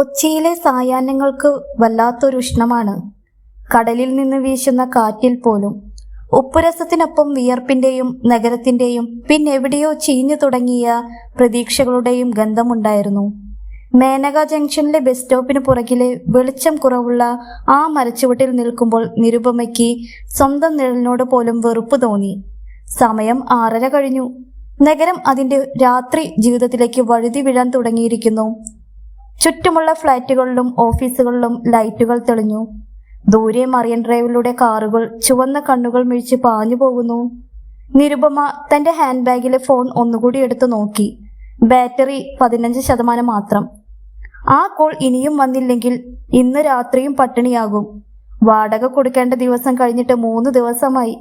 കൊച്ചിയിലെ സായാഹ്നങ്ങൾക്ക് വല്ലാത്തൊരു ഉഷ്ണമാണ്. കടലിൽ നിന്ന് വീശുന്ന കാറ്റിൽ പോലും ഉപ്പുരസത്തിനൊപ്പം വിയർപ്പിന്റെയും നഗരത്തിന്റെയും പിന്നെവിടെയോ ചീഞ്ഞു തുടങ്ങിയ പ്രതീക്ഷകളുടെയും ഗന്ധമുണ്ടായിരുന്നു. മേനക ജംഗ്ഷനിലെ ബസ് സ്റ്റോപ്പിന് പുറകിലെ വെളിച്ചം കുറവുള്ള ആ മരച്ചുവട്ടിൽ നിൽക്കുമ്പോൾ നിരുപമയ്ക്ക് സ്വന്തം നിഴലിനോട് പോലും വെറുപ്പ് തോന്നി. സമയം ആറര കഴിഞ്ഞു. നഗരം അതിന്റെ രാത്രി ജീവിതത്തിലേക്ക് വഴുതി വീഴാൻ തുടങ്ങിയിരിക്കുന്നു. ചുറ്റുമുള്ള ഫ്ളാറ്റുകളിലും ഓഫീസുകളിലും ലൈറ്റുകൾ തെളിഞ്ഞു. ദൂരെ മറിയൻ ഡ്രൈവിലൂടെ കാറുകൾ ചുവന്ന കണ്ണുകൾ മിഴിച്ച് പാഞ്ഞു പോകുന്നു. നിരുപമ തന്റെ ഹാൻഡ് ബാഗിലെ ഫോൺ ഒന്നുകൂടി എടുത്തു നോക്കി. ബാറ്ററി പതിനഞ്ച് ശതമാനം മാത്രം. ആ കോൾ ഇനിയും വന്നില്ലെങ്കിൽ ഇന്ന് രാത്രിയും പട്ടിണിയാകും. വാടക കൊടുക്കേണ്ട ദിവസം കഴിഞ്ഞിട്ട് മൂന്ന് ദിവസമായി.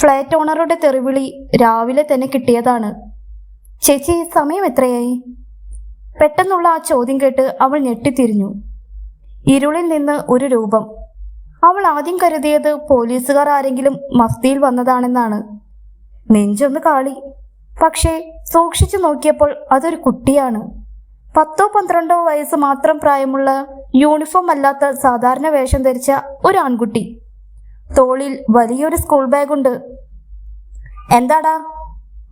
ഫ്ലാറ്റ് ഓണറുടെ തെറിവിളി രാവിലെ തന്നെ കിട്ടിയതാണ്. ചേച്ചി സമയം എത്രയായി? പെട്ടെന്നുള്ള ആ ചോദ്യം കേട്ട് അവൾ ഞെട്ടിത്തിരിഞ്ഞു. ഇരുളിൽ നിന്ന് ഒരു രൂപം. അവൾ ആദ്യം കരുതിയത് പോലീസുകാർ ആരെങ്കിലും മഫ്തിയിൽ വന്നതാണെന്നാണ്. നെഞ്ചൊന്ന് കാളി. പക്ഷേ സൂക്ഷിച്ചു നോക്കിയപ്പോൾ അതൊരു കുട്ടിയാണ്. പത്തോ പന്ത്രണ്ടോ വയസ്സ് മാത്രം പ്രായമുള്ള യൂണിഫോം അല്ലാത്ത സാധാരണ വേഷം ധരിച്ച ഒരു ആൺകുട്ടി തോളിൽ വലിയൊരു സ്കൂൾ ബാഗുണ്ട്. എന്താടാ?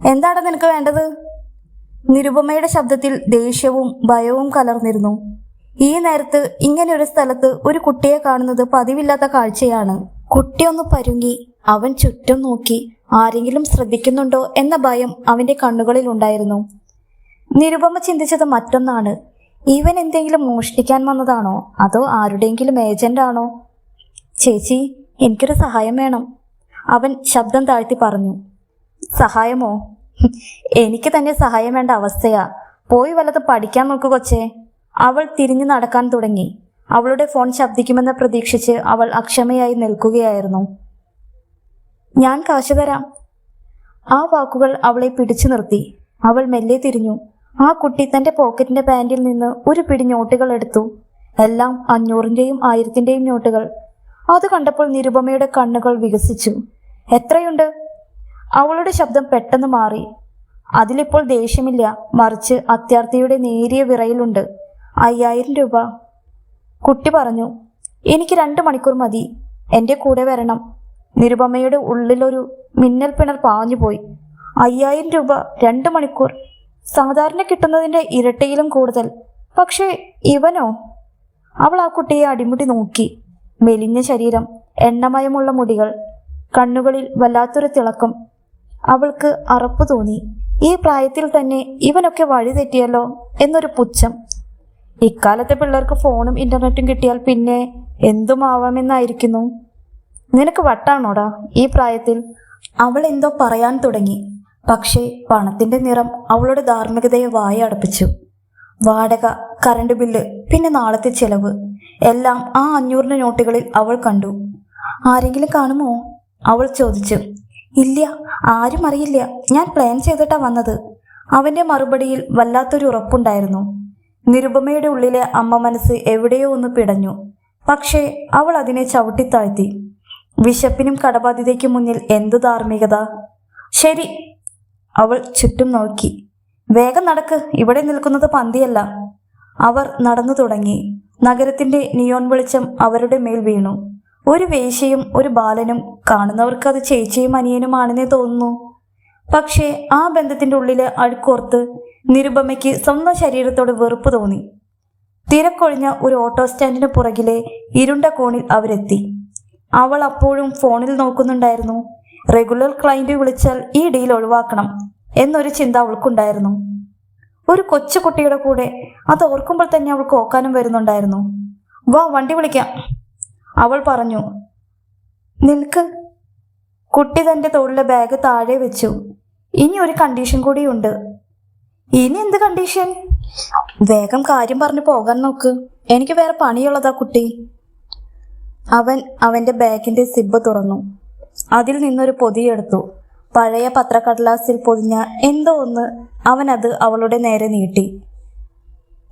എന്താടാ നിനക്ക് വേണ്ടത്? നിരുപമയുടെ ശബ്ദത്തിൽ ദേഷ്യവും ഭയവും കലർന്നിരുന്നു. ഈ നേരത്ത് ഇങ്ങനെ ഒരു സ്ഥലത്ത് ഒരു കുട്ടിയെ കാണുന്നത് പതിവില്ലാത്ത കാഴ്ചയാണ്. കുട്ടിയൊന്ന് പരുങ്ങി അവൻ ചുറ്റും നോക്കി ആരെങ്കിലും ശ്രദ്ധിക്കുന്നുണ്ടോ എന്ന ഭയം അവന്റെ കണ്ണുകളിൽ ഉണ്ടായിരുന്നു. നിരുപമ ചിന്തിച്ചത് മറ്റൊന്നാണ്. ഇവൻ എന്തെങ്കിലും മോഷ്ടിക്കാൻ വന്നതാണോ? അതോ ആരുടെയെങ്കിലും ഏജന്റ് ആണോ? ചേച്ചി എനിക്കൊരു സഹായം വേണം. അവൻ ശബ്ദം താഴ്ത്തി പറഞ്ഞു. സഹായമോ? എനിക്ക് തന്നെ സഹായം വേണ്ട അവസ്ഥയാ. പോയി വല്ലത് പഠിക്കാൻ നോക്കു കൊച്ചേ. അവൾ തിരിഞ്ഞു നടക്കാൻ തുടങ്ങി. അവളുടെ ഫോൺ ശബ്ദിക്കുമെന്ന് പ്രതീക്ഷിച്ച് അവൾ അക്ഷമയായി നിൽക്കുകയായിരുന്നു. ഞാൻ കാശ് തരാം. ആ വാക്കുകൾ അവളെ പിടിച്ചു നിർത്തി. അവൾ മെല്ലെ തിരിഞ്ഞു. ആ കുട്ടി തന്റെ പോക്കറ്റിന്റെ പാൻറിൽ നിന്ന് ഒരു പിടി നോട്ടുകൾ എടുത്തു. എല്ലാം അഞ്ഞൂറിന്റെയും ആയിരത്തിന്റെയും നോട്ടുകൾ. അത് കണ്ടപ്പോൾ നിരുപമയുടെ കണ്ണുകൾ വികസിച്ചു. എത്രയുണ്ട്? അവളുടെ ശബ്ദം പെട്ടെന്ന് മാറി. അതിലിപ്പോൾ ദേഷ്യമില്ല. മറിച്ച് അത്യാർത്ഥിയുടെ നേരിയ വിറയിലുണ്ട്. അയ്യായിരം രൂപ. കുട്ടി പറഞ്ഞു എനിക്ക് രണ്ട് മണിക്കൂർ മതി. എന്റെ കൂടെ വരണം. നിരുപമയുടെ ഉള്ളിലൊരു മിന്നൽ പിണർ പാഞ്ഞുപോയി അയ്യായിരം രൂപ രണ്ട് മണിക്കൂർ. സാധാരണ കിട്ടുന്നതിന്റെ ഇരട്ടിയിലും കൂടുതൽ. പക്ഷേ ഇവനോ? അവൾ ആ കുട്ടിയെ അടിമുടി നോക്കി. മെലിഞ്ഞ ശരീരം എണ്ണമയമുള്ള മുടികൾ കണ്ണുകളിൽ വല്ലാത്തൊരു തിളക്കം. അവൾക്ക് അറപ്പ് തോന്നി. ഈ പ്രായത്തിൽ തന്നെ ഇവനൊക്കെ വഴി തെറ്റിയല്ലോ എന്നൊരു പുച്ഛം. ഇക്കാലത്തെ പിള്ളേർക്ക് ഫോണും ഇന്റർനെറ്റും കിട്ടിയാൽ പിന്നെ എന്തുമാവാമെന്നായിരിക്കുന്നു? നിനക്ക് വട്ടാണോടാ ഈ പ്രായത്തിൽ? അവൾ എന്തോ പറയാൻ തുടങ്ങി. പക്ഷേ പണത്തിന്റെ നിറം അവളുടെ ധാർമ്മികതയെ വായ അടപ്പിച്ചു. വാടക കറണ്ട് ബില്ല് പിന്നെ നാളത്തെ ചെലവ്. എല്ലാം ആ അഞ്ഞൂറിന് നോട്ടുകളിൽ അവൾ കണ്ടു. ആരെങ്കിലും കാണുമോ? അവൾ ചോദിച്ചു. ഇല്ല ആരും അറിയില്ല. ഞാൻ പ്ലാൻ ചെയ്തിട്ടാ വന്നത്. അവന്റെ മറുപടിയിൽ വല്ലാത്തൊരു ഉറപ്പുണ്ടായിരുന്നു. നിരുപമയുടെ ഉള്ളിലെ അമ്മ മനസ്സ് എവിടെയോ ഒന്ന് പിടഞ്ഞു. പക്ഷേ അവൾ അതിനെ ചവിട്ടിത്താഴ്ത്തി. വിശപ്പിനും കടബാധ്യതയ്ക്കും മുന്നിൽ എന്തു ധാർമ്മികത? ശരി അവൾ ചുറ്റും നോക്കി. വേഗം നടക്ക് ഇവിടെ നിൽക്കുന്നത് പന്തിയല്ല. അവർ നടന്നു തുടങ്ങി. നഗരത്തിന്റെ നിയോൺ വെളിച്ചം അവരുടെ മേൽ വീണു. ഒരു വേശ്യയും ഒരു ബാലനും കാണുന്നവർക്ക് അത് ചേച്ചിയും അനിയനുമാണെന്നേ തോന്നുന്നു. പക്ഷേ ആ ബന്ധത്തിന്റെ ഉള്ളിലെ അഴുക്കോർത്ത് നിരുപമയ്ക്ക് സ്വന്തം ശരീരത്തോട് വെറുപ്പ് തോന്നി. തിരക്കൊഴിഞ്ഞ ഒരു ഓട്ടോ സ്റ്റാൻഡിന് പുറകിലെ ഇരുണ്ട കോണിൽ അവരെത്തി. അവൾ അപ്പോഴും ഫോണിൽ നോക്കുന്നുണ്ടായിരുന്നു. റെഗുലർ ക്ലയന്റ് വിളിച്ചാൽ ഈ ഡീൽ ഒഴിവാക്കണം എന്നൊരു ചിന്ത അവൾക്കുണ്ടായിരുന്നു. ഒരു കൊച്ചു കുട്ടിയുടെ കൂടെ അത് ഓർക്കുമ്പോൾ തന്നെ അവൾക്ക് ഓക്കാനും വരുന്നുണ്ടായിരുന്നു. വാ വണ്ടി വിളിക്കാം. അവൾ പറഞ്ഞു നിൽക്ക്. കുട്ടി തന്റെ തോളിലെ ബാഗ് താഴെ വെച്ചു. ഇനി ഒരു കണ്ടീഷൻ കൂടിയുണ്ട് ഇനി എന്ത് കണ്ടീഷൻ വേഗം കാര്യം പറഞ്ഞു പോകാൻ നോക്ക്. എനിക്ക് വേറെ പണിയുള്ളതാ കുട്ടി. അവൻ അവന്റെ ബാഗിന്റെ സിബ് തുറന്നു. അതിൽ നിന്നൊരു പൊതിയെടുത്തു പഴയ പത്രക്കടലാസിൽ പൊതിഞ്ഞ എന്തോ ഒന്ന് അവനത് അവളുടെ നേരെ നീട്ടി.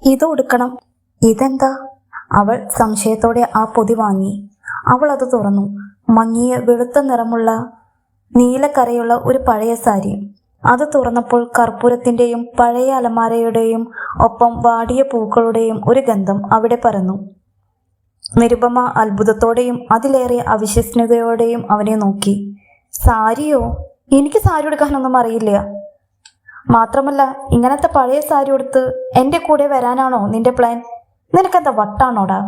ഇത് ഉടുക്കണം. ഇതെന്താ? അവൾ സംശയത്തോടെ ആ പൊതി വാങ്ങി. അവൾ അത് തുറന്നു. മങ്ങിയ വെളുത്ത നിറമുള്ള നീലക്കരയുള്ള ഒരു പഴയ സാരി. അത് തുറന്നപ്പോൾ കർപ്പൂരത്തിന്റെയും പഴയ അലമാരയുടെയും ഒപ്പം വാടിയ പൂക്കളുടെയും ഒരു ഗന്ധം അവിടെ പറന്നു നിരുപമ അത്ഭുതത്തോടെയും അതിലേറെ അവിശ്വസനീയതയോടെയും അവനെ നോക്കി. സാരിയോ? എനിക്ക് സാരി എടുക്കാനൊന്നും അറിയില്ല. മാത്രമല്ല ഇങ്ങനത്തെ പഴയ സാരി ഉടുത്ത് എന്റെ കൂടെ വരാനാണോ നിന്റെ പ്ലാൻ? നിനക്കെന്താ വട്ടാണോടാ?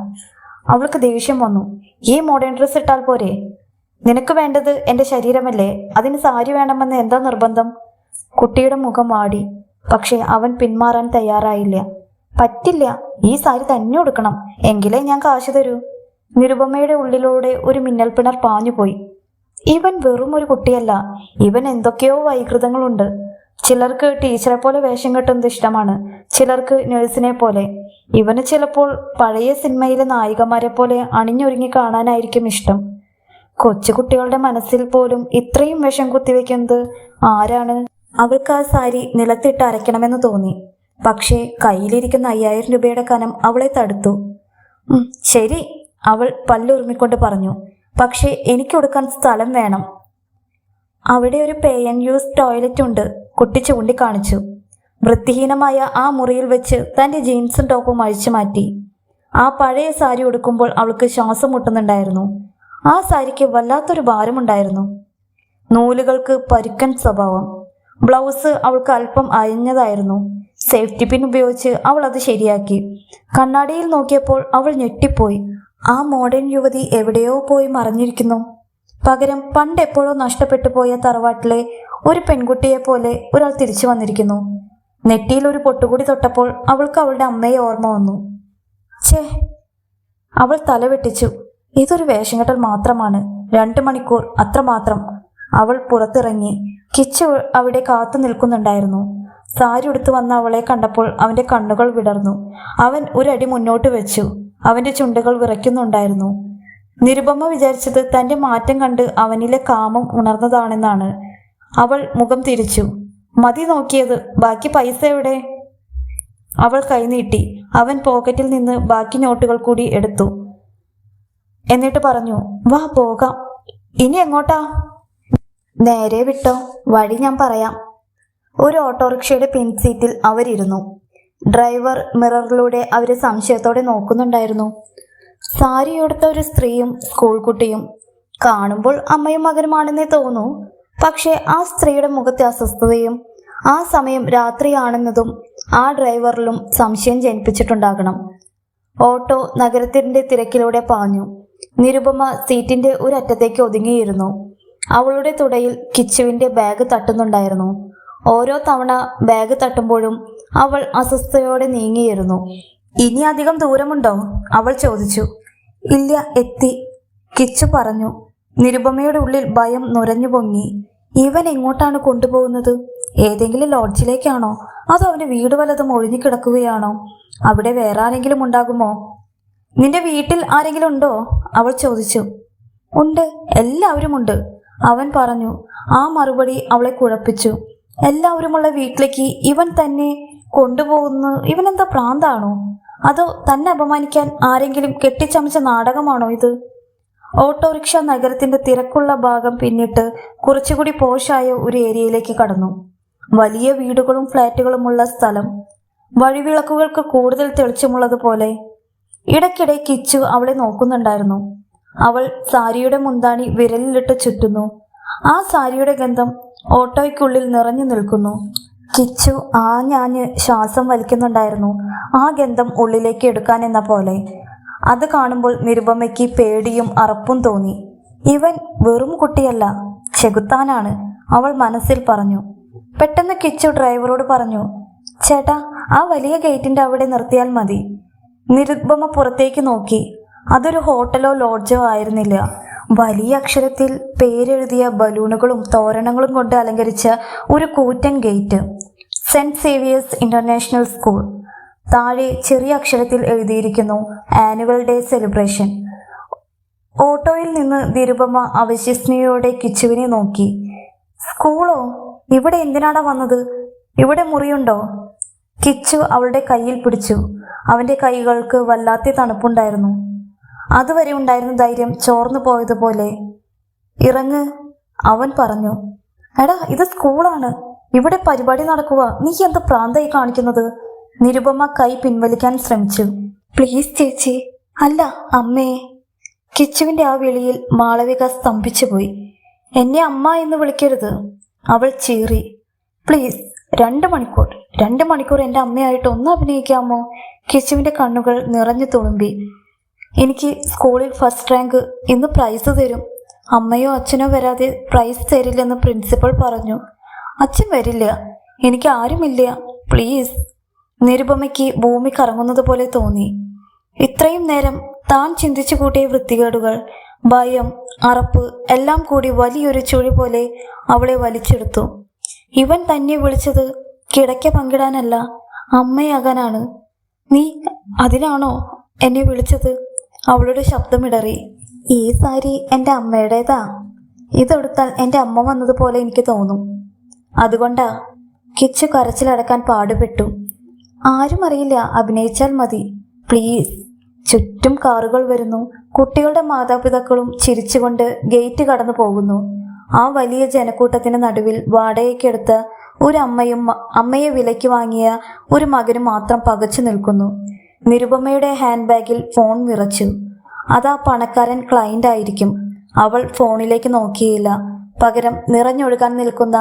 അവൾക്ക് ദേഷ്യം വന്നു. ഈ മോഡേൺ ഡ്രസ് ഇട്ടാൽ പോരെ? നിനക്ക് വേണ്ടത് എന്റെ ശരീരമല്ലേ? അതിന് സാരി വേണമെന്ന് എന്താ നിർബന്ധം? കുട്ടിയുടെ മുഖം വാടി. പക്ഷേ അവൻ പിന്മാറാൻ തയ്യാറായില്ല. പറ്റില്ല. ഈ സാരി തന്നെ ഉടുക്കണം. എങ്കിലേ ഞാൻ കാശ് തരൂ. നിരുപമയുടെ ഉള്ളിലൂടെ ഒരു മിന്നൽ പിണർ പാഞ്ഞുപോയി ഇവൻ വെറും ഒരു കുട്ടിയല്ല. ഇവൻ എന്തൊക്കെയോ വൈകൃതങ്ങളുണ്ട്. ചിലർക്ക് ടീച്ചറെ പോലെ വേഷം കെട്ടുന്നത് ഇഷ്ടമാണ്. ചിലർക്ക് നഴ്സിനെ പോലെ. ഇവന് ചിലപ്പോൾ പഴയ സിനിമയിലെ നായികമാരെ പോലെ അണിഞ്ഞൊരുങ്ങി കാണാനായിരിക്കും ഇഷ്ടം. കൊച്ചുകുട്ടികളുടെ മനസ്സിൽ പോലും ഇത്രയും വിഷം കുത്തിവെക്കുന്നത് ആരാണ്? അവൾക്ക് ആ സാരി നിലത്തിട്ട് അരയ്ക്കണമെന്ന് തോന്നി. പക്ഷേ കയ്യിലിരിക്കുന്ന അയ്യായിരം രൂപയുടെ കനം അവളെ തടുത്തു. ശരി അവൾ പല്ലുറുമിക്കൊണ്ട് പറഞ്ഞു. പക്ഷേ എനിക്ക് കൊടുക്കാൻ സ്ഥലം വേണം. അവിടെ ഒരു പേ ആൻഡ് യൂസ് ടോയ്ലറ്റ് ഉണ്ട്. കുട്ടി ചൂണ്ടിക്കാണിച്ചു. വൃത്തിഹീനമായ ആ മുറിയിൽ വെച്ച് തന്റെ ജീൻസും ടോപ്പും അഴിച്ചു മാറ്റി. ആ പഴയ സാരി ഉടുക്കുമ്പോൾ അവൾക്ക് ശ്വാസം മുട്ടുന്നുണ്ടായിരുന്നു. ആ സാരിക്ക് വല്ലാത്തൊരു ഭാരമുണ്ടായിരുന്നു. നൂലുകൾക്ക് പരുക്കൻ സ്വഭാവം. ബ്ലൗസ് അവൾക്ക് അല്പം അയഞ്ഞതായിരുന്നു സേഫ്റ്റി പിൻ ഉപയോഗിച്ച് അവൾ അത് ശരിയാക്കി. കണ്ണാടിയിൽ നോക്കിയപ്പോൾ അവൾ ഞെട്ടിപ്പോയി. ആ മോഡേൺ യുവതി എവിടെയോ പോയി മറിഞ്ഞിരിക്കുന്നു. പകരം പണ്ട് എപ്പോഴോ നഷ്ടപ്പെട്ടു പോയ തറവാട്ടിലെ ഒരു പെൺകുട്ടിയെ പോലെ ഒരാൾ തിരിച്ചു വന്നിരിക്കുന്നു. നെറ്റിയിൽ ഒരു പൊട്ടുകൂടി തൊട്ടപ്പോൾ അവൾക്ക് അവളുടെ അമ്മയെ ഓർമ്മ വന്നു. ഛേ അവൾ തലവെട്ടിച്ചു ഇതൊരു വേഷംകെട്ടൽ മാത്രമാണ്. രണ്ടു മണിക്കൂർ അത്രമാത്രം. അവൾ പുറത്തിറങ്ങി. കിച്ച് അവിടെ കാത്തു നിൽക്കുന്നുണ്ടായിരുന്നു. സാരി ഉടുത്തു വന്ന അവളെ കണ്ടപ്പോൾ അവന്റെ കണ്ണുകൾ വിടർന്നു. അവൻ ഒരടി മുന്നോട്ട് വെച്ചു. അവന്റെ ചുണ്ടുകൾ വിറയ്ക്കുന്നുണ്ടായിരുന്നു. നിരുപമ വിചാരിച്ചത് തന്റെ മാറ്റം കണ്ട് അവനിലെ കാമം ഉണർന്നതാണെന്നാണ്. അവൾ മുഖം തിരിച്ചു. മതി നോക്കിയത്. ബാക്കി പൈസ എവിടെ? അവൾ കൈനീട്ടി അവൻ പോക്കറ്റിൽ നിന്ന് ബാക്കി നോട്ടുകൾ കൂടി എടുത്തു. എന്നിട്ട് പറഞ്ഞു വാ പോകാം. ഇനി എങ്ങോട്ടാ? നേരെ വിട്ടോ. വഴി ഞാൻ പറയാം. ഒരു ഓട്ടോറിക്ഷയുടെ പിൻസീറ്റിൽ അവരിരുന്നു. ഡ്രൈവർ മിററിലൂടെ അവരെ സംശയത്തോടെ നോക്കുന്നുണ്ടായിരുന്നു. സാരിയെടുത്ത ഒരു സ്ത്രീയും സ്കൂൾ കുട്ടിയും കാണുമ്പോൾ അമ്മയും മകനുമാണെന്നേ തോന്നൂ. പക്ഷേ ആ സ്ത്രീയുടെ മുഖത്തെ അസ്വസ്ഥതയും ആ സമയം രാത്രിയാണെന്നതും ആ ഡ്രൈവറിലും സംശയം ജനിപ്പിച്ചിട്ടുണ്ടാകണം. ഓട്ടോ നഗരത്തിന്റെ തിരക്കിലൂടെ പാഞ്ഞു. നിരുപമ സീറ്റിന്റെ ഒരറ്റത്തേക്ക് ഒതുങ്ങിയിരുന്നു. അവളുടെ തുടയിൽ കിച്ചുവിന്റെ ബാഗ് തട്ടുന്നുണ്ടായിരുന്നു. ഓരോ തവണ ബാഗ് തട്ടുമ്പോഴും അവൾ അസ്വസ്ഥയോടെ നീങ്ങിയിരുന്നു. ഇനി അധികം ദൂരമുണ്ടോ? അവൾ ചോദിച്ചു. ഇല്ല എത്തി കിച്ചു പറഞ്ഞു. നിരുപമയുടെ ഉള്ളിൽ ഭയം നുരഞ്ഞു പൊങ്ങി. ഇവൻ എങ്ങോട്ടാണ് കൊണ്ടുപോകുന്നത്? ഏതെങ്കിലും ലോഡ്ജിലേക്കാണോ? അതോ അവന് വീട് വല്ലതും ഒഴിഞ്ഞു കിടക്കുകയാണോ അവിടെ വേറെ ആരെങ്കിലും ഉണ്ടാകുമോ? നിന്റെ വീട്ടിൽ ആരെങ്കിലും ഉണ്ടോ? അവൾ ചോദിച്ചു. ഉണ്ട് എല്ലാവരും ഉണ്ട്. അവൻ പറഞ്ഞു. ആ മറുപടി അവളെ കുഴപ്പിച്ചു. എല്ലാവരുമുള്ള വീട്ടിലേക്ക് ഇവൻ തന്നെ കൊണ്ടുപോകുന്നു. ഇവൻ എന്താ പ്രാന്താണോ? അതോ തന്നെ അപമാനിക്കാൻ ആരെങ്കിലും കെട്ടിച്ചമച്ച നാടകമാണോ ഇത്? ഓട്ടോറിക്ഷ നഗരത്തിന്റെ തിരക്കുള്ള ഭാഗം പിന്നിട്ട് കുറച്ചുകൂടി പോഷായ ഒരു ഏരിയയിലേക്ക് കടന്നു. വലിയ വീടുകളും ഫ്ലാറ്റുകളുമുള്ള സ്ഥലം. വഴിവിളക്കുകൾക്ക് കൂടുതൽ തെളിച്ചമുള്ളതുപോലെ ഇടയ്ക്കിടെ കിച്ചു അവളെ നോക്കുന്നുണ്ടായിരുന്നു. അവൾ സാരിയുടെ മുന്താണി വിരലിലിട്ട് ചുറ്റുന്നു. ആ സാരിയുടെ ഗന്ധം ഓട്ടോയ്ക്കുള്ളിൽ നിറഞ്ഞു നിൽക്കുന്നു. കിച്ചു ആഞ്ഞാഞ്ഞ് ഞാഞ്ഞ് ശ്വാസം വലിക്കുന്നുണ്ടായിരുന്നു. ആ ഗന്ധം ഉള്ളിലേക്ക് എടുക്കാൻ എന്ന പോലെ അത് കാണുമ്പോൾ നിരുപമയ്ക്ക് പേടിയും അറപ്പും തോന്നി. ഇവൻ വെറും കുട്ടിയല്ല ചെകുത്താനാണ് അവൾ മനസ്സിൽ പറഞ്ഞു. പെട്ടെന്ന് കിച്ചു ഡ്രൈവറോട് പറഞ്ഞു ചേട്ടാ ആ വലിയ ഗേറ്റിന്റെ അവിടെ നിർത്തിയാൽ മതി. നിരുപമ പുറത്തേക്ക് നോക്കി. അതൊരു ഹോട്ടലോ ലോഡ്ജോ ആയിരുന്നില്ല. വലിയ അക്ഷരത്തിൽ പേരെഴുതിയ ബലൂണുകളും തോരണങ്ങളും കൊണ്ട് അലങ്കരിച്ച ഒരു കൂറ്റൻ gate. Saint Xavier's international school. താഴെ ചെറിയ അക്ഷരത്തിൽ എഴുതിയിരിക്കുന്നു ആനുവൽ ഡേ സെലിബ്രേഷൻ. ഓട്ടോയിൽ നിന്ന് നിരുപമ അവിശ്വസനീയോടെ കിച്ചുവിനെ നോക്കി. സ്കൂളോ? ഇവിടെ എന്തിനാടാ വന്നത്? ഇവിടെ മുറിയുണ്ടോ? കിച്ചു അവളുടെ കയ്യിൽ പിടിച്ചു. അവന്റെ കൈകൾക്ക് വല്ലാത്ത തണുപ്പുണ്ടായിരുന്നു. അതുവരെ ഉണ്ടായിരുന്ന ധൈര്യം ചോർന്നു പോയതുപോലെ. ഇറങ്ങ് അവൻ പറഞ്ഞു. എടാ ഇത് സ്കൂളാണ്. ഇവിടെ പരിപാടി നടക്കുക. നീ എന്ത് പ്രാന്തായി കാണിക്കുന്നത്? നിരുപമ കൈ പിൻവലിക്കാൻ ശ്രമിച്ചു. പ്ലീസ് ചേച്ചി അല്ല അമ്മേ. കിച്ചുവിന്റെ ആ വിളിയിൽ മാളവിക സ്തംഭിച്ചുപോയി. എന്നെ അമ്മ എന്ന് വിളിക്കരുത്. അവൾ ചീറി. പ്ലീസ് രണ്ട് മണിക്കൂർ രണ്ട് മണിക്കൂർ എന്റെ അമ്മയായിട്ട് ഒന്ന് അഭിനയിക്കാമോ? കിച്ചുവിന്റെ കണ്ണുകൾ നിറഞ്ഞു തുളുമ്പി. എനിക്ക് സ്കൂളിൽ ഫസ്റ്റ് റാങ്ക് ഇന്ന് പ്രൈസ് തരും. അമ്മയോ അച്ഛനോ വരാതെ പ്രൈസ് തരില്ലെന്ന് പ്രിൻസിപ്പൾ പറഞ്ഞു. അച്ഛൻ വരില്ല. എനിക്ക് ആരുമില്ല. പ്ലീസ് നിരുപമയ്ക്ക് ഭൂമി കറങ്ങുന്നത് പോലെ തോന്നി. ഇത്രയും നേരം താൻ ചിന്തിച്ചു കൂട്ടിയ വൃത്തികേടുകൾ ഭയം അറപ്പ് എല്ലാം കൂടി വലിയൊരു ചുഴി പോലെ അവളെ വലിച്ചെടുത്തു. ഇവൻ തന്നെ വിളിച്ചത് കിടക്ക പങ്കിടാനല്ല അമ്മയാകാനാണ്. നീ അതിനാണോ എന്നെ വിളിച്ചത് അവളുടെ ശബ്ദമിടറി. ഈ സാരി എന്റെ അമ്മയുടേതാ? ഇതെടുത്താൽ എന്റെ അമ്മ വന്നതുപോലെ എനിക്ക് തോന്നും. അതുകൊണ്ടാ കിച്ചു കരച്ചിലടക്കാൻ പാടുപെട്ടു. ആരും അറിയില്ല. അഭിനയിച്ചാൽ മതി. പ്ലീസ്. ചുറ്റും കാറുകൾ വരുന്നു. കുട്ടികളുടെ മാതാപിതാക്കളും ചിരിച്ചുകൊണ്ട് ഗേറ്റ് കടന്നു പോകുന്നു. ആ വലിയ ജനക്കൂട്ടത്തിന് നടുവിൽ വാടകയ്ക്കെടുത്ത ഒരു അമ്മയും അമ്മയെ വിലയ്ക്ക് വാങ്ങിയ ഒരു മകനും മാത്രം പകച്ചു നിൽക്കുന്നു. നിരുപമയുടെ ഹാൻഡ് ബാഗിൽ ഫോൺ വിറച്ചു അതാ പണക്കാരൻ ക്ലയന്റ് ആയിരിക്കും. അവൾ ഫോണിലേക്ക് നോക്കിയില്ല. പകരം നിറഞ്ഞൊഴുകാൻ നിൽക്കുന്ന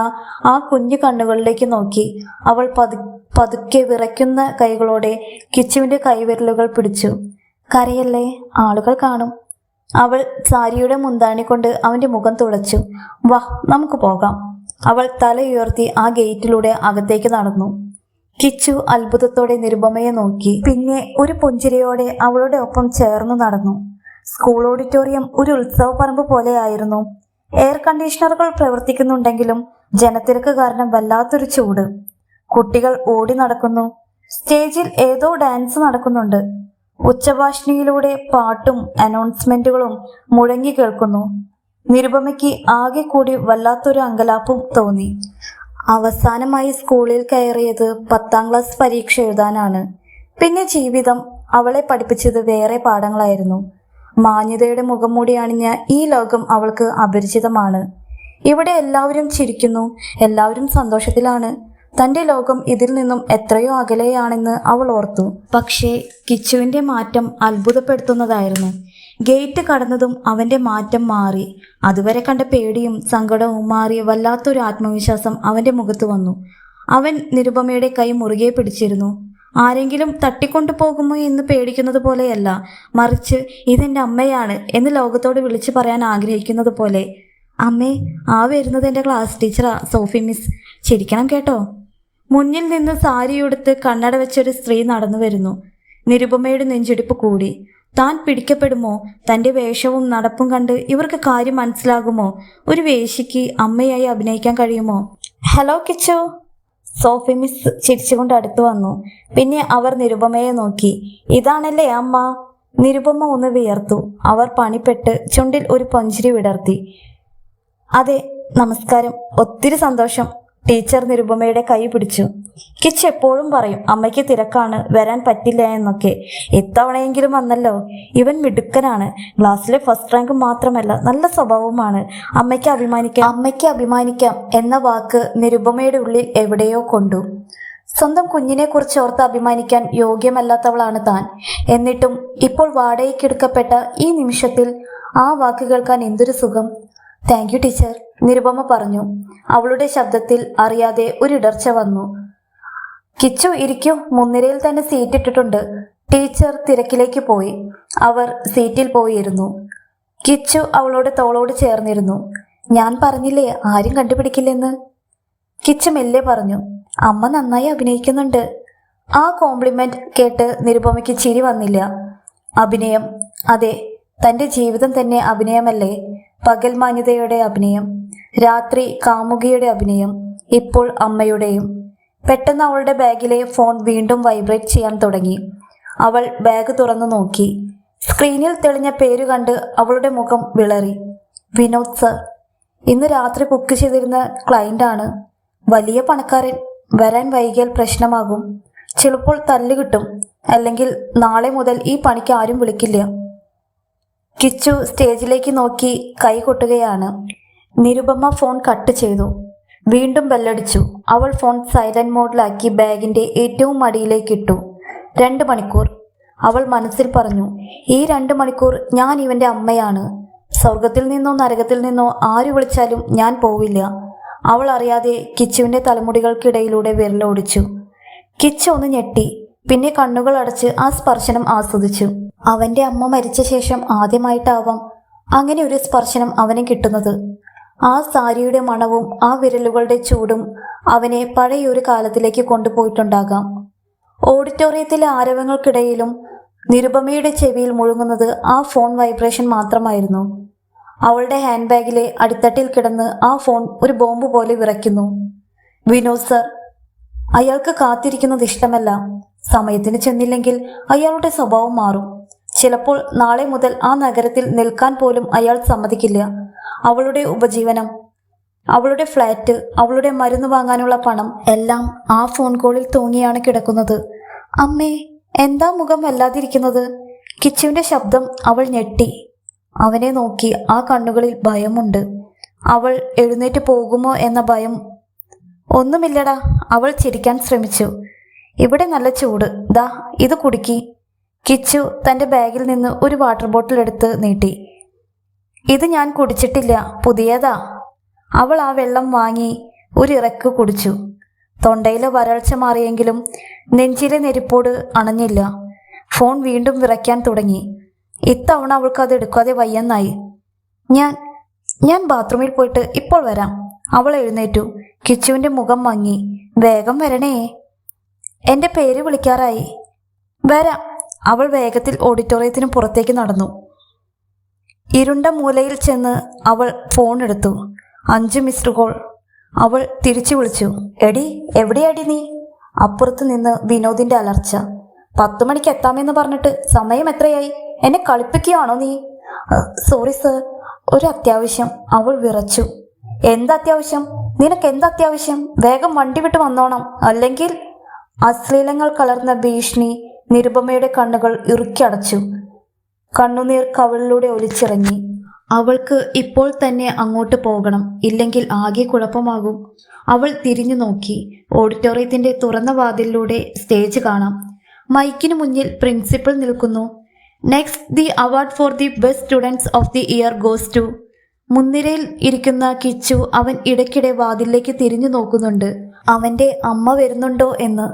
ആ കുഞ്ഞു കണ്ണുകളിലേക്ക് നോക്കി. അവൾ പതു പതുക്കെ വിറയ്ക്കുന്ന കൈകളോടെ കിച്ചുവിന്റെ കൈവിരലുകൾ പിടിച്ചു. കരയല്ലേ? ആളുകൾ കാണും. അവൾ സാരിയുടെ മുന്താണി കൊണ്ട് അവന്റെ മുഖം തുളച്ചു. വാ നമുക്ക് പോകാം. അവൾ തലയുയർത്തി ആ ഗേറ്റിലൂടെ അകത്തേക്ക് നടന്നു. കിച്ചു അത്ഭുതത്തോടെ നിരുപമയെ നോക്കി. പിന്നെ ഒരു പുഞ്ചിരിയോടെ അവളുടെ ഒപ്പം ചേർന്നു നടന്നു. സ്കൂൾ ഓഡിറ്റോറിയം ഒരു ഉത്സവ പറമ്പ് പോലെയായിരുന്നു എയർ കണ്ടീഷണറുകൾ പ്രവർത്തിക്കുന്നുണ്ടെങ്കിലും ജനത്തിരക്ക് കാരണം വല്ലാത്തൊരു ചൂട്. കുട്ടികൾ ഓടി നടക്കുന്നു. സ്റ്റേജിൽ ഏതോ ഡാൻസ് നടക്കുന്നുണ്ട്. ഉച്ചഭാഷിണിയിലൂടെ പാട്ടും അനൗൺസ്മെന്റുകളും മുഴങ്ങി കേൾക്കുന്നു. നിരുപമയ്ക്ക് ആകെ കൂടി വല്ലാത്തൊരു അങ്കലാപ്പും തോന്നി. അവസാനമായി സ്കൂളിൽ കയറിയത് പത്താം ക്ലാസ് പരീക്ഷ എഴുതാനാണ്. പിന്നെ ജീവിതം അവളെ പഠിപ്പിച്ചത് വേറെ പാഠങ്ങളായിരുന്നു. മാന്യതയുടെ മുഖംമൂടി അണിഞ്ഞ ഈ ലോകം അവൾക്ക് അപരിചിതമാണ്. ഇവിടെ എല്ലാവരും ചിരിക്കുന്നു എല്ലാവരും സന്തോഷത്തിലാണ്. തന്റെ ലോകം ഇതിൽ നിന്നും എത്രയോ അകലെയാണെന്ന് അവൾ ഓർത്തു. പക്ഷേ കിച്ചുവിന്റെ മാറ്റം അത്ഭുതപ്പെടുത്തുന്നതായിരുന്നു. ഗേറ്റ് കടന്നതും അവന്റെ മാറ്റം മാറി. അതുവരെ കണ്ട പേടിയും സങ്കടവും മാറി വല്ലാത്തൊരു ആത്മവിശ്വാസം അവന്റെ മുഖത്ത് വന്നു. അവൻ നിരുപമയുടെ കൈ മുറുകെ പിടിച്ചിരുന്നു. ആരെങ്കിലും തട്ടിക്കൊണ്ടു പോകുമോ എന്ന് പേടിക്കുന്നത് പോലെയല്ല. മറിച്ച് ഇതെന്റെ അമ്മയാണ് എന്ന് ലോകത്തോട് വിളിച്ചു പറയാൻ ആഗ്രഹിക്കുന്നത് പോലെ. അമ്മേ ആ വരുന്നത് എന്റെ ക്ലാസ് ടീച്ചറാ സോഫി മിസ് ചിരിക്കണം കേട്ടോ. മുന്നിൽ നിന്ന് സാരിയുടുത്ത് കണ്ണട വെച്ചൊരു സ്ത്രീ നടന്നു വരുന്നു. നിരുപമയുടെ നെഞ്ചിടിപ്പ് കൂടി. താൻ പിടിക്കപ്പെടുമോ? തന്റെ വേഷവും നടപ്പും കണ്ട് ഇവർക്ക് കാര്യം മനസ്സിലാകുമോ? ഒരു വേശിക്ക് അമ്മയായി അഭിനയിക്കാൻ കഴിയുമോ? ഹലോ കിച്ചു. സോഫി മിസ് ചിരിച്ചുകൊണ്ട് അടുത്തു വന്നു. പിന്നെ അവർ നിരുപമയെ നോക്കി. ഇതാണല്ലേ അമ്മ? നിരുപമ ഒന്ന് വിയർത്തു. അവർ പണിപ്പെട്ട് ചുണ്ടിൽ ഒരു പൊഞ്ചിരി വിടർത്തി. അതെ നമസ്കാരം. ഒത്തിരി സന്തോഷം. ടീച്ചർ നിരുപമയുടെ കൈ പിടിച്ചു. കിച്ച് എപ്പോഴും പറയും അമ്മയ്ക്ക് തിരക്കാണ് വരാൻ പറ്റില്ല എന്നൊക്കെ. ഇത്തവണയെങ്കിലും വന്നല്ലോ. ഇവൻ മിടുക്കനാണ്. ക്ലാസ്സിലെ ഫസ്റ്റ് റാങ്ക് മാത്രമല്ല നല്ല സ്വഭാവമാണ് അമ്മയ്ക്ക് അഭിമാനിക്കാം. അമ്മയ്ക്ക് അഭിമാനിക്കാം എന്ന വാക്ക് നിരുപമയുടെ ഉള്ളിൽ എവിടെയോ കൊണ്ടു. സ്വന്തം കുഞ്ഞിനെ കുറിച്ച് ഓർത്ത് അഭിമാനിക്കാൻ യോഗ്യമല്ലാത്തവളാണ് താൻ. എന്നിട്ടും ഇപ്പോൾ വാടകയ്ക്കെടുക്കപ്പെട്ട ഈ നിമിഷത്തിൽ ആ വാക്ക് കേൾക്കാൻ എന്തൊരു സുഖം. Thank teacher. നിരുപമ പറഞ്ഞു അവളുടെ ശബ്ദത്തിൽ അറിയാതെ ഒരിടർച്ച വന്നു. കിച്ചു ഇരിക്കൂ. മുൻനിരയിൽ തന്നെ സീറ്റ് ഇട്ടിട്ടുണ്ട്. ടീച്ചർ തിരക്കിലേക്ക് പോയി. അവർ സീറ്റിൽ പോയിരുന്നു. കിച്ചു അവളോട് തോളോട് ചേർന്നിരുന്നു. ഞാൻ പറഞ്ഞില്ലേ ആരും കണ്ടുപിടിക്കില്ലെന്ന്? കിച്ചു മെല്ലെ പറഞ്ഞു അമ്മ നന്നായി അഭിനയിക്കുന്നുണ്ട്. ആ കോംപ്ലിമെന്റ് കേട്ട് നിരുപമയ്ക്ക് ചിരി വന്നില്ല. അഭിനയം? അതെ തന്റെ ജീവിതം തന്നെ അഭിനയമല്ലേ? പകൽ മാന്യതയുടെ അഭിനയം. രാത്രി കാമുകിയുടെ അഭിനയം ഇപ്പോൾ അമ്മയുടെയും. പെട്ടെന്ന് അവളുടെ ബാഗിലെ ഫോൺ വീണ്ടും വൈബ്രേറ്റ് ചെയ്യാൻ തുടങ്ങി. അവൾ ബാഗ് തുറന്നു നോക്കി. സ്ക്രീനിൽ തെളിഞ്ഞ പേര് കണ്ട് അവളുടെ മുഖം വിളറി. വിനോദ് സർ ഇന്ന് രാത്രി ബുക്ക് ചെയ്തിരുന്ന ക്ലയന്റാണ് വലിയ പണക്കാരൻ വരാൻ വൈകിയാൽ പ്രശ്നമാകും. ചിലപ്പോൾ തല്ല് കിട്ടും. അല്ലെങ്കിൽ നാളെ മുതൽ ഈ പണിക്ക് ആരും വിളിക്കില്ല. കിച്ചു സ്റ്റേജിലേക്ക് നോക്കി കൈ കൊട്ടുകയാണ്. നിരുപമ ഫോൺ കട്ട് ചെയ്തു. വീണ്ടും ബെല്ലടിച്ചു. അവൾ ഫോൺ സൈലന്റ് മോഡിലാക്കി ബാഗിന്റെ ഏറ്റവും അടിയിലേക്ക് ഇട്ടു രണ്ട് മണിക്കൂർ. അവൾ മനസ്സിൽ പറഞ്ഞു ഈ രണ്ട് മണിക്കൂർ ഞാൻ ഇവന്റെ അമ്മയാണ്. സ്വർഗത്തിൽ നിന്നോ നരകത്തിൽ നിന്നോ ആര് വിളിച്ചാലും ഞാൻ പോവില്ല. അവൾ അറിയാതെ കിച്ചുവിന്റെ തലമുടികൾക്കിടയിലൂടെ വിരലോടിച്ചു. കിച്ചു ഒന്ന് ഞെട്ടി. പിന്നെ കണ്ണുകൾ അടച്ച് ആ സ്പർശനം ആസ്വദിച്ചു. അവന്റെ അമ്മ മരിച്ച ശേഷം ആദ്യമായിട്ടാവാം അങ്ങനെ ഒരു സ്പർശനം അവന് കിട്ടുന്നത്. ആ സാരിയുടെ മണവും ആ വിരലുകളുടെ ചൂടും അവനെ പഴയൊരു കാലത്തിലേക്ക് കൊണ്ടുപോയിട്ടുണ്ടാകാം. ഓഡിറ്റോറിയത്തിലെ ആരവങ്ങൾക്കിടയിലും നിരുപമയുടെ ചെവിയിൽ മുഴുങ്ങുന്നത് ആ ഫോൺ വൈബ്രേഷൻ മാത്രമായിരുന്നു. അവളുടെ ഹാൻഡ് ബാഗിലെ അടിത്തട്ടിൽ കിടന്ന് ആ ഫോൺ ഒരു ബോംബ് പോലെ വിറയ്ക്കുന്നു. വിനോദ് സർ അയാൾക്ക് കാത്തിരിക്കുന്നത് ഇഷ്ടമല്ല. സമയത്തിന് ചെന്നില്ലെങ്കിൽ അയാളുടെ സ്വഭാവം മാറും. ചിലപ്പോൾ നാളെ മുതൽ ആ നഗരത്തിൽ നിൽക്കാൻ പോലും അയാൾ സമ്മതിക്കില്ല. അവളുടെ ഉപജീവനം അവളുടെ ഫ്ലാറ്റ് അവളുടെ മരുന്ന് വാങ്ങാനുള്ള പണം എല്ലാം ആ ഫോൺ കോളിൽ തൂങ്ങിയാണ് കിടക്കുന്നത്. അമ്മേ എന്താ മുഖം വല്ലാതിരിക്കുന്നത്? കിച്ചുവിന്റെ ശബ്ദം അവൾ ഞെട്ടി. അവനെ നോക്കി ആ കണ്ണുകളിൽ ഭയമുണ്ട്. അവൾ എഴുന്നേറ്റ് പോകുമോ എന്ന ഭയം. ഒന്നുമില്ലടാ അവൾ ചിരിക്കാൻ ശ്രമിച്ചു. ഇവിടെ നല്ല ചൂട്. ദാ ഇത് കുടുക്കി. കിച്ചു തന്റെ ബാഗിൽ നിന്ന് ഒരു വാട്ടർ ബോട്ടിൽ എടുത്ത് നീട്ടി. ഇത് ഞാൻ കുടിച്ചിട്ടില്ല പുതിയതാ. അവൾ ആ വെള്ളം വാങ്ങി ഒരു ഇറക്ക് കുടിച്ചു. തൊണ്ടയിലെ വരൾച്ച മാറിയെങ്കിലും നെഞ്ചിലെ നെരിപ്പോട് അണഞ്ഞില്ല. ഫോൺ വീണ്ടും വിറയ്ക്കാൻ തുടങ്ങി. ഇത്തവണ അവൾക്ക് അത് എടുക്കാതെ വയ്യെന്നായി. ഞാൻ ഞാൻ ബാത്റൂമിൽ പോയിട്ട് ഇപ്പോൾ വരാം. അവൾ എഴുന്നേറ്റു. കിച്ചുവിന്റെ മുഖം മങ്ങി. വേഗം വരണേ. എന്റെ പേര് വിളിക്കാറായി. വരാം. അവൾ വേഗത്തിൽ ഓഡിറ്റോറിയത്തിന് പുറത്തേക്ക് നടന്നു. ഇരുണ്ട മൂലയിൽ ചെന്ന് അവൾ ഫോൺ എടുത്തു. അഞ്ച് മിസ്ഡ് കോൾ അവൾ തിരിച്ചു വിളിച്ചു. എടി എവിടെയാടി നീ? അപ്പുറത്ത് നിന്ന് വിനോദിന്റെ അലർച്ച. പത്ത് മണിക്ക് എത്താമെന്ന് പറഞ്ഞിട്ട് സമയം എത്രയായി? എന്നെ കളിപ്പിക്കുകയാണോ നീ? സോറി സർ ഒരു അത്യാവശ്യം. അവൾ വിറച്ചു. എന്താ അത്യാവശ്യം നിനക്ക് എന്താ അത്യാവശ്യം വേഗം വണ്ടി വിട്ട് വന്നോണം. അല്ലെങ്കിൽ അശ്ലീലങ്ങൾ കലർന്ന ഭീഷണി നിരുപമയുടെ കണ്ണുകൾ ഇറുക്കിയടച്ചു കണ്ണുനീർ കവളിലൂടെ ഒലിച്ചിറങ്ങി. അവൾക്ക് ഇപ്പോൾ തന്നെ അങ്ങോട്ട് പോകണം ഇല്ലെങ്കിൽ ആകെ കുഴപ്പമാകും. അവൾ തിരിഞ്ഞു നോക്കി. ഓഡിറ്റോറിയത്തിന്റെ തുറന്ന വാതിലിലൂടെ സ്റ്റേജ് കാണാം. മൈക്കിന് മുന്നിൽ പ്രിൻസിപ്പൽ നിൽക്കുന്നു. Next the award for the best students of the year goes to മുൻനിരയിൽ ഇരിക്കുന്ന കിച്ചു അവൻ ഇടയ്ക്കിടെ വാതിലേക്ക് തിരിഞ്ഞു നോക്കുന്നുണ്ട്. അവന്റെ അമ്മ വരുന്നുണ്ടോ എന്ന്.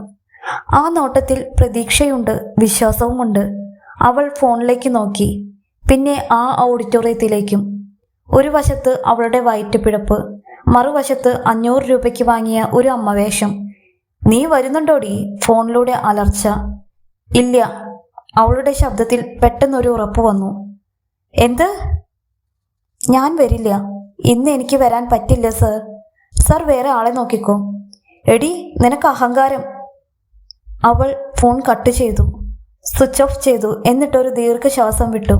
ആ നോട്ടത്തിൽ പ്രതീക്ഷയുണ്ട് വിശ്വാസവുമുണ്ട്. അവൾ ഫോണിലേക്ക് നോക്കി. പിന്നെ ആ ഓഡിറ്റോറിയത്തിലേക്കും. ഒരു വശത്ത് അവളുടെ വയറ്റുപിഴപ്പ് മറുവശത്ത് അഞ്ഞൂറ് രൂപയ്ക്ക് വാങ്ങിയ ഒരു അമ്മവേഷം. നീ വരുന്നുണ്ടോടി? ഫോണിലൂടെ അലർച്ച. ഇല്ല. അവളുടെ ശബ്ദത്തിൽ പെട്ടെന്നൊരു ഉറപ്പ് വന്നു. എന്ത്? ഞാൻ വരില്ല. ഇന്ന് എനിക്ക് വരാൻ പറ്റില്ല സർ. സർ വേറെ ആളെ നോക്കിക്കോ. എടി നിനക്ക് അഹങ്കാരം. അവൾ ഫോൺ കട്ട് ചെയ്തു. സ്വിച്ച് ഓഫ് ചെയ്തു എന്നിട്ടൊരു ദീർഘശ്വാസം വിട്ടു.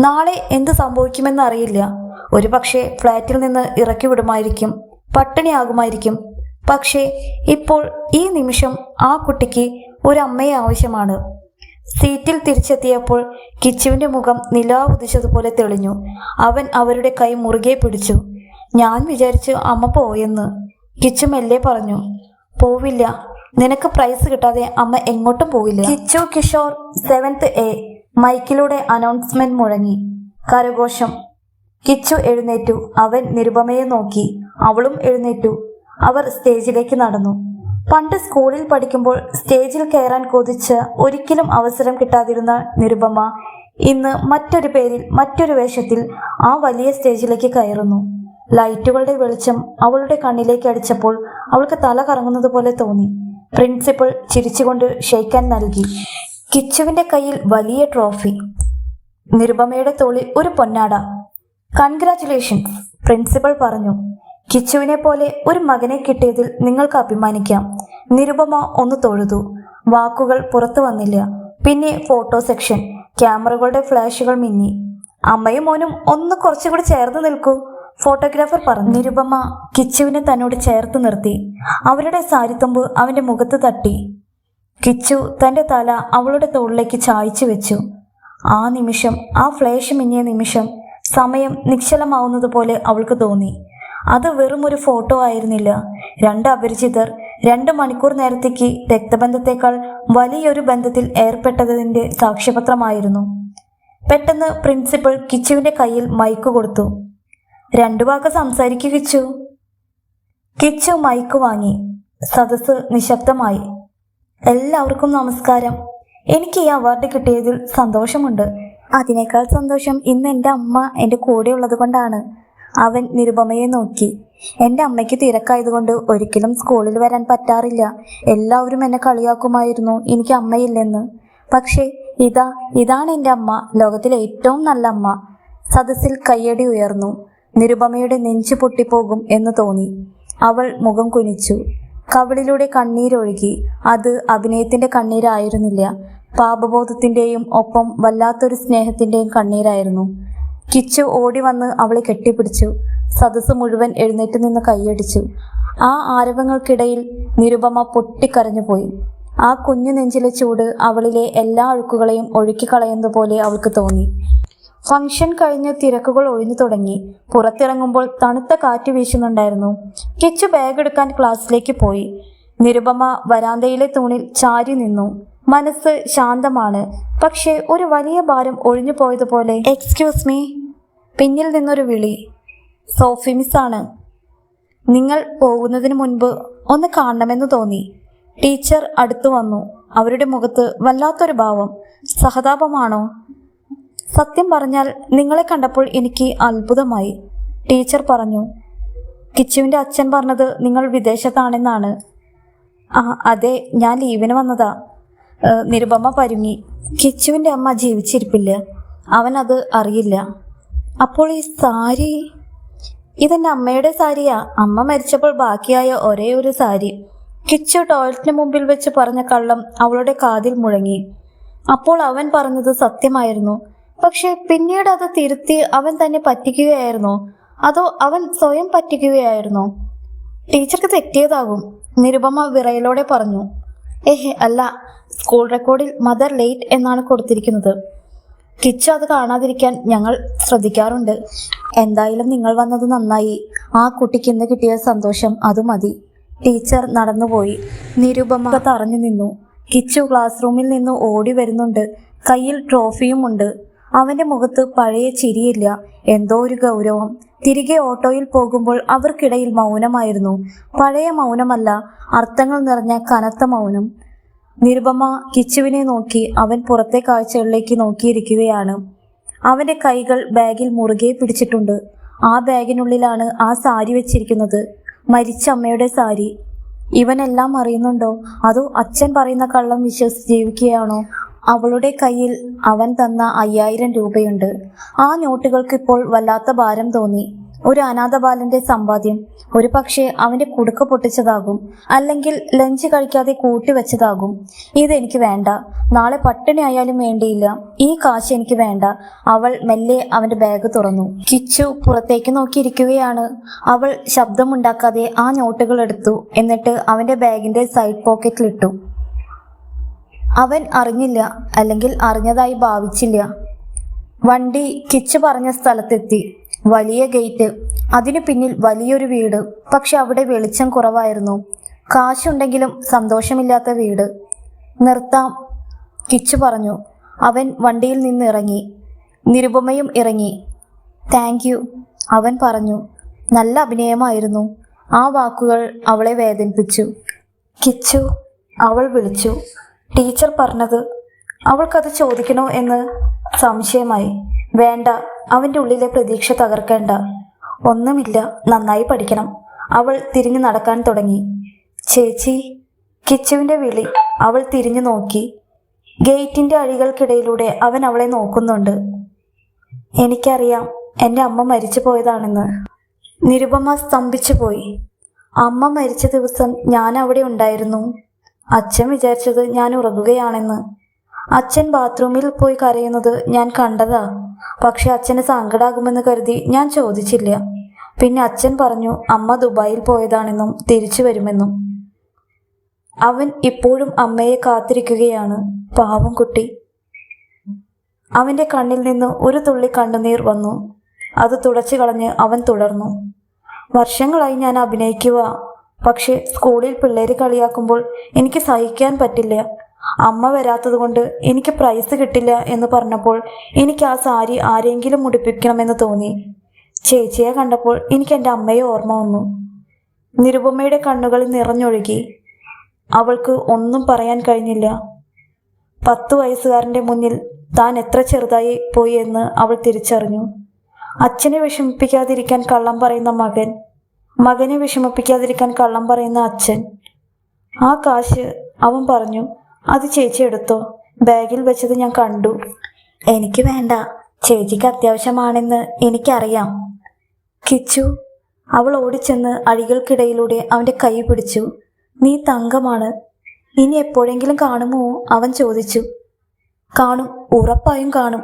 നാളെ എന്ത് സംഭവിക്കുമെന്ന് അറിയില്ല ഒരു പക്ഷേ ഫ്ലാറ്റിൽ നിന്ന് ഇറക്കി വിടുമായിരിക്കും പട്ടിണിയാകുമായിരിക്കും. പക്ഷേ ഇപ്പോൾ ഈ നിമിഷം ആ കുട്ടിക്ക് ഒരു അമ്മയെ ആവശ്യമാണ്. സീറ്റിൽ തിരിച്ചെത്തിയപ്പോൾ കിച്ചുവിന്റെ മുഖം നിലാവുദിച്ചതുപോലെ തെളിഞ്ഞു. അവൻ അവരുടെ കൈ മുറുകെ പിടിച്ചു. ഞാൻ വിചാരിച്ചു അമ്മ പോയെന്ന് കിച്ചു മെല്ലെ പറഞ്ഞു. പോവില്ല. നിനക്ക് പ്രൈസ് കിട്ടാതെ അമ്മ എങ്ങോട്ടും പോവില്ല. കിച്ചു കിഷോർ സെവൻത് എ മൈക്കിലൂടെ അനൗൺസ്മെന്റ് മുഴങ്ങി. കരഘോഷം. കിച്ചു എഴുന്നേറ്റു. അവൻ നിരുപമയെ നോക്കി. അവളും എഴുന്നേറ്റു. അവർ സ്റ്റേജിലേക്ക് നടന്നു. പണ്ട് സ്കൂളിൽ പഠിക്കുമ്പോൾ സ്റ്റേജിൽ കയറാൻ കൊതിച്ച് ഒരിക്കലും അവസരം കിട്ടാതിരുന്ന നിരുപമ ഇന്ന് മറ്റൊരു പേരിൽ മറ്റൊരു വേഷത്തിൽ ആ വലിയ സ്റ്റേജിലേക്ക് കയറുന്നു. ലൈറ്റുകളുടെ വെളിച്ചം അവളുടെ കണ്ണിലേക്ക് അടിച്ചപ്പോൾ അവൾക്ക് തല കറങ്ങുന്നത് പോലെ തോന്നി. പ്രിൻസിപ്പൽ ചിരിച്ചുകൊണ്ട് ഷെയ്ക്കാൻ നൽകി. കിച്ചുവിന്റെ കയ്യിൽ വലിയ ട്രോഫി. നിരുപമയുടെ തോളിൽ ഒരു പൊന്നാട. കൺഗ്രാറ്റുലേഷൻസ് പ്രിൻസിപ്പൾ പറഞ്ഞു. കിച്ചുവിനെ പോലെ ഒരു മകനെ കിട്ടിയതിൽ നിങ്ങൾക്ക് അഭിമാനിക്കാം. നിരുപമ ഒന്ന് തൊഴുതു. വാക്കുകൾ പുറത്തു വന്നില്ല. പിന്നെ ഫോട്ടോ സെക്ഷൻ. ക്യാമറകളുടെ ഫ്ലാഷുകൾ മിന്നി. അമ്മയും മോനും ഒന്ന് കുറച്ചുകൂടി ചേർന്ന് നിൽക്കൂ. ഫോട്ടോഗ്രാഫർ പറഞ്ഞു. നിരുപമ കിച്ചുവിനെ തന്നോട് ചേർത്ത് നിർത്തി. അവരുടെ സാരിത്തുമ്പ് അവന്റെ മുഖത്ത് തട്ടി. കിച്ചു തന്റെ തല അവളുടെ തോളിലേക്ക് ചായ്ച്ചു വെച്ചു. ആ നിമിഷം ആ ഫ്ലേഷ് മിന്നിയ നിമിഷം സമയം നിശ്ചലമാവുന്നത് പോലെ അവൾക്ക് തോന്നി. അത് വെറും ഒരു ഫോട്ടോ ആയിരുന്നില്ല. രണ്ട് അപരിചിതർ രണ്ട് മണിക്കൂർ നേരത്തേക്ക് രക്തബന്ധത്തേക്കാൾ വലിയൊരു ബന്ധത്തിൽ ഏർപ്പെട്ടതിന്റെ സാക്ഷ്യപത്രമായിരുന്നു. പെട്ടെന്ന് പ്രിൻസിപ്പൽ കിച്ചുവിന്റെ കയ്യിൽ മൈക്ക് കൊടുത്തു. രണ്ടു വാക്ക് സംസാരിക്കു കിച്ചു. കിച്ചു മൈക്ക് വാങ്ങി. സദസ്സ് നിശബ്ദമായി. എല്ലാവർക്കും നമസ്കാരം. എനിക്ക് ഈ അവാർഡ് കിട്ടിയതിൽ സന്തോഷമുണ്ട്. അതിനേക്കാൾ സന്തോഷം ഇന്ന് എന്റെ അമ്മ എന്റെ കൂടെ ഉള്ളത് കൊണ്ടാണ്. അവൻ നിരുപമയെ നോക്കി. എന്റെ അമ്മയ്ക്ക് തിരക്കായതുകൊണ്ട് ഒരിക്കലും സ്കൂളിൽ വരാൻ പറ്റാറില്ല. എല്ലാവരും എന്നെ കളിയാക്കുമായിരുന്നു. എനിക്ക് അമ്മയില്ലെന്ന്. പക്ഷേ ഇതാ ഇതാണ് എന്റെ അമ്മ. ലോകത്തിലെ ഏറ്റവും നല്ല അമ്മ. സദസ്സിൽ കയ്യടി ഉയർന്നു. നിരുപമയുടെ നെഞ്ചു പൊട്ടിപ്പോകും എന്ന് തോന്നി. അവൾ മുഖം കുനിച്ചു. കവിളിലൂടെ കണ്ണീരൊഴുകി. അത് അഭിനയത്തിന്റെ കണ്ണീരായിരുന്നില്ല. പാപബോധത്തിന്റെയും ഒപ്പം വല്ലാത്തൊരു സ്നേഹത്തിന്റെയും കണ്ണീരായിരുന്നു. കിച്ചു ഓടി വന്ന് അവളെ കെട്ടിപ്പിടിച്ചു. സദസ്സ് മുഴുവൻ എഴുന്നേറ്റ് നിന്ന് കൈയടിച്ചു. ആ ആരവങ്ങൾക്കിടയിൽ നിരുപമ പൊട്ടിക്കരഞ്ഞുപോയി ആ കുഞ്ഞു നെഞ്ചിലെ ചൂട് അവളിലെ എല്ലാ അഴുക്കുകളെയും ഒഴുക്കിക്കളയുന്നതുപോലെ അവൾക്ക് തോന്നി. ഫംഗ്ഷൻ കഴിഞ്ഞ് തിരക്കുകൾ ഒഴിഞ്ഞു തുടങ്ങി. പുറത്തിറങ്ങുമ്പോൾ തണുത്ത കാറ്റ് വീശുന്നുണ്ടായിരുന്നു. കിച്ചു ബാഗ് എടുക്കാൻ ക്ലാസ്സിലേക്ക് പോയി. നിരുപമ വരാന്തയിലെ തൂണിൽ ചാരി നിന്നു. മനസ്സ് ശാന്തമാണ്. പക്ഷേ ഒരു വലിയ ഭാരം ഒഴിഞ്ഞു പോയതുപോലെ. എക്സ്ക്യൂസ് മീ പിന്നിൽ നിന്നൊരു വിളി. സോഫി മിസ്സാണ് നിങ്ങൾ പോകുന്നതിന് മുൻപ് ഒന്ന് കാണണമെന്ന് തോന്നി. ടീച്ചർ അടുത്തു വന്നു. അവരുടെ മുഖത്ത് വല്ലാത്തൊരു ഭാവം. സഹതാപമാണോ? സത്യം പറഞ്ഞാൽ നിങ്ങളെ കണ്ടപ്പോൾ എനിക്ക് അത്ഭുതമായി. ടീച്ചർ പറഞ്ഞു കിച്ചുവിന്റെ അച്ഛൻ പറഞ്ഞത് നിങ്ങൾ വിദേശത്താണെന്നാണ്. ആ അതെ ഞാൻ ലീവിന് വന്നതാ. നിരുപമ പരുങ്ങി. കിച്ചുവിന്റെ അമ്മ ജീവിച്ചിരിപ്പില്ല. അവനത് അറിയില്ല. അപ്പോൾ ഈ സാരി? ഇതെന്റെ അമ്മയുടെ സാരിയാ. അമ്മ മരിച്ചപ്പോൾ ബാക്കിയായ ഒരേ ഒരു സാരി. കിച്ചു ടോയ്ലറ്റിന് മുമ്പിൽ വെച്ച് പറഞ്ഞ കള്ളം അവളുടെ കാതിൽ മുഴങ്ങി. അപ്പോൾ അവൻ പറഞ്ഞത് സത്യമായിരുന്നു. പക്ഷെ പിന്നീട് അത് തിരുത്തി അവൻ തന്നെ പറ്റിക്കുകയായിരുന്നോ. അതോ അവൻ സ്വയം പറ്റിക്കുകയായിരുന്നോ? ടീച്ചർക്ക് തെറ്റിയതാകും നിരുപമ വിറയലോടെ പറഞ്ഞു. ഏഹ് അല്ല സ്കൂൾ റെക്കോർഡിൽ മദർ ലേറ്റ് എന്നാണ് കൊടുത്തിരിക്കുന്നത്. കിച്ചു അത് കാണാതിരിക്കാൻ ഞങ്ങൾ ശ്രദ്ധിക്കാറുണ്ട്. എന്തായാലും നിങ്ങൾ വന്നത് നന്നായി. ആ കുട്ടിക്ക് ഇന്ന് കിട്ടിയ സന്തോഷം അത് മതി. ടീച്ചർ നടന്നുപോയി. നിരുപമ തറഞ്ഞു നിന്നു. കിച്ചു ക്ലാസ് റൂമിൽ നിന്ന് ഓടി വരുന്നുണ്ട്. കയ്യിൽ ട്രോഫിയും ഉണ്ട്. അവന്റെ മുഖത്ത് പഴയ ചിരിയില്ല. എന്തോ ഒരു ഗൗരവം. തിരികെ ഓട്ടോയിൽ പോകുമ്പോൾ അവർക്കിടയിൽ മൗനമായിരുന്നു. പഴയ മൗനമല്ല അർത്ഥങ്ങൾ നിറഞ്ഞ കനത്ത മൗനം. നിരുപമ കിച്ചുവിനെ നോക്കി അവൻ പുറത്തെ കാഴ്ചകളിലേക്ക് നോക്കിയിരിക്കുകയാണ്. അവന്റെ കൈകൾ ബാഗിൽ മുറുകെ പിടിച്ചിട്ടുണ്ട്. ആ ബാഗിനുള്ളിലാണ് ആ സാരി വെച്ചിരിക്കുന്നത്. മരിച്ച അമ്മയുടെ സാരി. ഇവനെല്ലാം അറിയുന്നുണ്ടോ? അതോ അച്ഛൻ പറയുന്ന കള്ളം വിശ്വസിച്ച് ജീവിക്കുകയാണോ? അവളുടെ കയ്യിൽ അവൻ തന്ന അയ്യായിരം രൂപയുണ്ട്. ആ നോട്ടുകൾക്ക് ഇപ്പോൾ വല്ലാത്ത ഭാരം തോന്നി. ഒരു അനാഥ ബാലന്റെ സമ്പാദ്യം. ഒരു പക്ഷേ അവന്റെ കുടുക്ക പൊട്ടിച്ചതാകും. അല്ലെങ്കിൽ ലഞ്ച് കഴിക്കാതെ കൂട്ടിവെച്ചതാകും. ഇതെനിക്ക് വേണ്ട. നാളെ പട്ടിണി ആയാലും വേണ്ടിയില്ല. ഈ കാശ് എനിക്ക് വേണ്ട. അവൾ മെല്ലെ അവന്റെ ബാഗ് തുറന്നു. കിച്ചു പുറത്തേക്ക് നോക്കിയിരിക്കുകയാണ്. അവൾ ശബ്ദമുണ്ടാക്കാതെ ആ നോട്ടുകൾ എടുത്തു. എന്നിട്ട് അവന്റെ ബാഗിന്റെ സൈഡ് പോക്കറ്റിലിട്ടു അവൻ അറിഞ്ഞില്ല അല്ലെങ്കിൽ അറിഞ്ഞതായി ഭാവിച്ചില്ല. വണ്ടി കിച്ച് പറഞ്ഞ സ്ഥലത്തെത്തി. വലിയ ഗേറ്റ്. അതിനു പിന്നിൽ വലിയൊരു വീട്. പക്ഷെ അവിടെ വെളിച്ചം കുറവായിരുന്നു. കാശുണ്ടെങ്കിലും സന്തോഷമില്ലാത്ത വീട്. നിർത്താം കിച്ച് പറഞ്ഞു. അവൻ വണ്ടിയിൽ നിന്ന് ഇറങ്ങി. നിരുപമയും ഇറങ്ങി. താങ്ക് യു അവൻ പറഞ്ഞു. നല്ല അഭിനയമായിരുന്നു. ആ വാക്കുകൾ അവളെ വേദനിപ്പിച്ചു. കിച്ചു അവൾ വിളിച്ചു. ടീച്ചർ പറഞ്ഞത് അവൾക്കത് ചോദിക്കണോ എന്ന് സംശയമായി. വേണ്ട അവന്റെ ഉള്ളിലെ പ്രതീക്ഷ തകർക്കേണ്ട. ഒന്നുമില്ല നന്നായി പഠിക്കണം. അവൾ തിരിഞ്ഞു നടക്കാൻ തുടങ്ങി. ചേച്ചി കിച്ചുവിന്റെ വിളി അവൾ തിരിഞ്ഞു നോക്കി. ഗേറ്റിന്റെ അഴികൾക്കിടയിലൂടെ അവൻ അവളെ നോക്കുന്നുണ്ട്. എനിക്കറിയാം എന്റെ അമ്മ മരിച്ചു പോയതാണെന്ന്. നിരുപമ സ്തംഭിച്ചു പോയി അമ്മ മരിച്ച ദിവസം ഞാൻ അവിടെ ഉണ്ടായിരുന്നു. അച്ഛൻ വിചാരിച്ചത് ഞാൻ ഉറങ്ങുകയാണെന്ന്. അച്ഛൻ ബാത്റൂമിൽ പോയി കരയുന്നത് ഞാൻ കണ്ടതാ. പക്ഷെ അച്ഛന് സങ്കടാകുമെന്ന് കരുതി ഞാൻ ചോദിച്ചില്ല. പിന്നെ അച്ഛൻ പറഞ്ഞു അമ്മ ദുബായിൽ പോയതാണെന്നും തിരിച്ചു വരുമെന്നും. അവൻ ഇപ്പോഴും അമ്മയെ കാത്തിരിക്കുകയാണ്. പാവം കുട്ടി. അവന്റെ കണ്ണിൽ നിന്ന് ഒരു തുള്ളി കണ്ണുനീർ വന്നു. അത് തുടച്ചു കളഞ്ഞ് അവൻ തുടർന്നു. വർഷങ്ങളായി ഞാൻ അഭിനയിക്കുക പക്ഷേ സ്കൂളിൽ പിള്ളേർ കളിയാക്കുമ്പോൾ എനിക്ക് സഹിക്കാൻ പറ്റില്ല. അമ്മ വരാത്തത് കൊണ്ട് എനിക്ക് പ്രൈസ് കിട്ടില്ല എന്ന് പറഞ്ഞപ്പോൾ എനിക്ക് ആ സാരി ആരെങ്കിലും മുടിപ്പിക്കണമെന്ന് തോന്നി. ചേച്ചിയെ കണ്ടപ്പോൾ എനിക്ക് എന്റെ അമ്മയെ ഓർമ്മ വന്നു. നിരുപമ്മയുടെ കണ്ണുകളിൽ നിറഞ്ഞൊഴുകി. അവൾക്ക് ഒന്നും പറയാൻ കഴിഞ്ഞില്ല. പത്തു വയസ്സുകാരന്റെ മുന്നിൽ താൻ എത്ര ചെറുതായി പോയി എന്ന് അവൾ തിരിച്ചറിഞ്ഞു. അച്ഛനെ വിഷമിപ്പിക്കാതിരിക്കാൻ കള്ളം പറയുന്ന മകൻ മകനെ വിഷമിപ്പിക്കാതിരിക്കാൻ കള്ളം പറയുന്ന അച്ഛൻ. ആ കാശ് അവൻ പറഞ്ഞു അത് ചേച്ചി എടുത്തോ. ബാഗിൽ വെച്ചത് ഞാൻ കണ്ടു. എനിക്ക് വേണ്ട. ചേച്ചിക്ക് അത്യാവശ്യമാണെന്ന് എനിക്കറിയാം. കിച്ചു അവൾ ഓടിച്ചെന്ന് അഴികൾക്കിടയിലൂടെ അവന്റെ കൈ പിടിച്ചു. നീ തങ്കമാണ്. ഇനി എപ്പോഴെങ്കിലും കാണുമോ? അവൻ ചോദിച്ചു. കാണും. ഉറപ്പായും കാണും.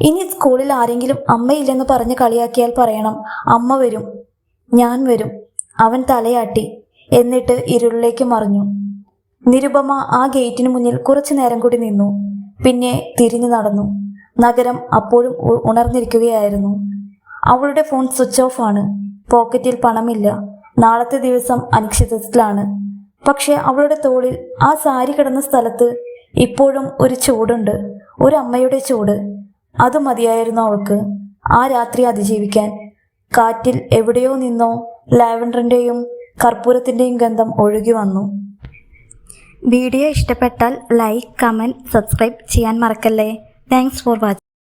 ഇനി സ്കൂളിൽ ആരെങ്കിലും അമ്മയില്ലെന്ന് പറഞ്ഞ് കളിയാക്കിയാൽ പറയണം. അമ്മ വരും. ഞാൻ വരും. അവൻ തലയാട്ടി. എന്നിട്ട് ഇരുളിലേക്ക് മറിഞ്ഞു. നിരുപമ ആ ഗേറ്റിന് മുന്നിൽ കുറച്ചു നേരം കൂടി നിന്നു. പിന്നെ തിരിഞ്ഞു നടന്നു. നഗരം അപ്പോഴും ഉണർന്നിരിക്കുകയായിരുന്നു. അവളുടെ ഫോൺ സ്വിച്ച് ഓഫ് ആണ്. പോക്കറ്റിൽ പണമില്ല. നാളത്തെ ദിവസം അനിശ്ചിതത്തിലാണ്. പക്ഷെ അവളുടെ തോളിൽ ആ സാരി കിടന്ന സ്ഥലത്ത് ഇപ്പോഴും ഒരു ചൂടുണ്ട്. ഒരു അമ്മയുടെ ചൂട്. അത് മതിയായിരുന്നു അവൾക്ക്. ആ രാത്രി അതിജീവിക്കാൻ കാറ്റിൽ എവിടെയോ നിന്നോ ലാവൻഡറിന്റെയും കർപ്പൂരത്തിന്റെയും ഗന്ധം ഒഴുകി വന്നു. വീഡിയോ ഇഷ്ടപ്പെട്ടാൽ ലൈക്ക് കമന്റ് സബ്സ്ക്രൈബ് ചെയ്യാൻ മറക്കല്ലേ. Thanks for watching